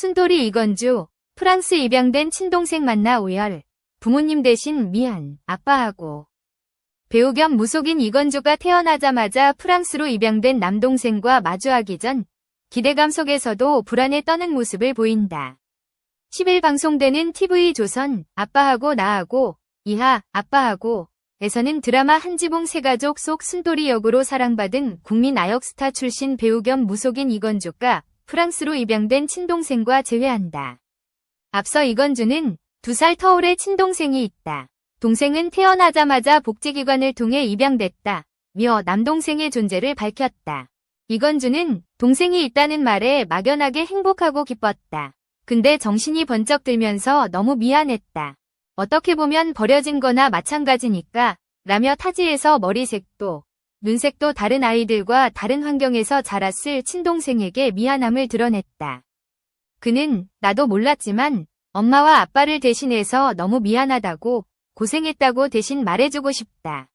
순돌이 이건주, 프랑스 입양된 친동생 만나 오열. 부모님 대신 미안, 아빠하고. 배우 겸 무속인 이건주가 태어나자마자 프랑스로 입양된 남동생과 마주하기 전 기대감 속에서도 불안에 떠는 모습을 보인다. 10일 방송되는 TV조선 아빠하고 나하고 이하 아빠하고 에서는 드라마 한지봉 세가족 속 순돌이 역으로 사랑받은 국민 아역 스타 출신 배우 겸 무속인 이건주가 프랑스로 입양된 친동생과 재회한다. 앞서 이건주는 두 살 터울의 친동생이 있다. 동생은 태어나자마자 복지기관을 통해 입양됐다. 며 남동생의 존재를 밝혔다. 이건주는 동생이 있다는 말에 막연하게 행복하고 기뻤다. 근데 정신이 번쩍 들면서 너무 미안했다. 어떻게 보면 버려진 거나 마찬가지니까 라며 타지에서 머리색도 눈색도 다른 아이들과 다른 환경에서 자랐을 친동생에게 미안함을 드러냈다. 그는 나도 몰랐지만 엄마와 아빠를 대신해서 너무 미안하다고 고생했다고 대신 말해주고 싶다.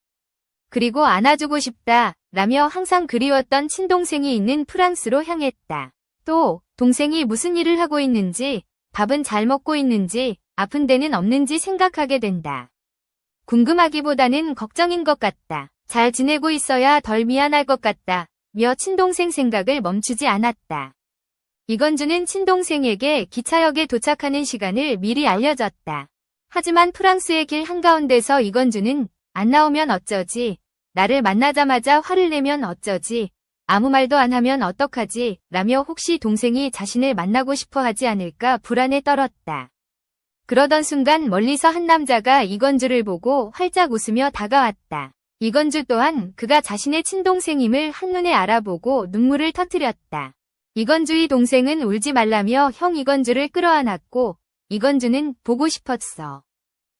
그리고 안아주고 싶다 라며 항상 그리웠던 친동생이 있는 프랑스로 향했다. 또 동생이 무슨 일을 하고 있는지 밥은 잘 먹고 있는지 아픈 데는 없는지 생각하게 된다. 궁금하기보다는 걱정인 것 같다. 잘 지내고 있어야 덜 미안할 것 같다. 며 친동생 생각을 멈추지 않았다. 이건주는 친동생에게 기차역에 도착하는 시간을 미리 알려줬다. 하지만 프랑스의 길 한가운데서 이건주는 안 나오면 어쩌지, 나를 만나자마자 화를 내면 어쩌지, 아무 말도 안 하면 어떡하지, 라며 혹시 동생이 자신을 만나고 싶어 하지 않을까 불안에 떨었다. 그러던 순간 멀리서 한 남자가 이건주를 보고 활짝 웃으며 다가왔다. 이건주 또한 그가 자신의 친동생임을 한눈에 알아보고 눈물을 터뜨렸다. 이건주의 동생은 울지 말라며 형 이건주를 끌어안았고 이건주는 보고 싶었어.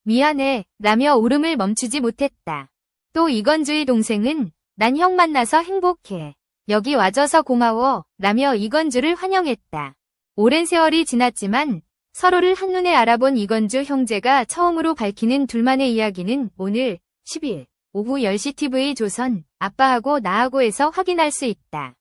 미안해 라며 울음을 멈추지 못했다. 또 이건주의 동생은 난 형 만나서 행복해. 여기 와줘서 고마워 라며 이건주를 환영했다. 오랜 세월이 지났지만 서로를 한눈에 알아본 이건주 형제가 처음으로 밝히는 둘만의 이야기는 오늘 10일 오후 10시 TV 조선 아빠하고 나하고에서 확인할 수 있다.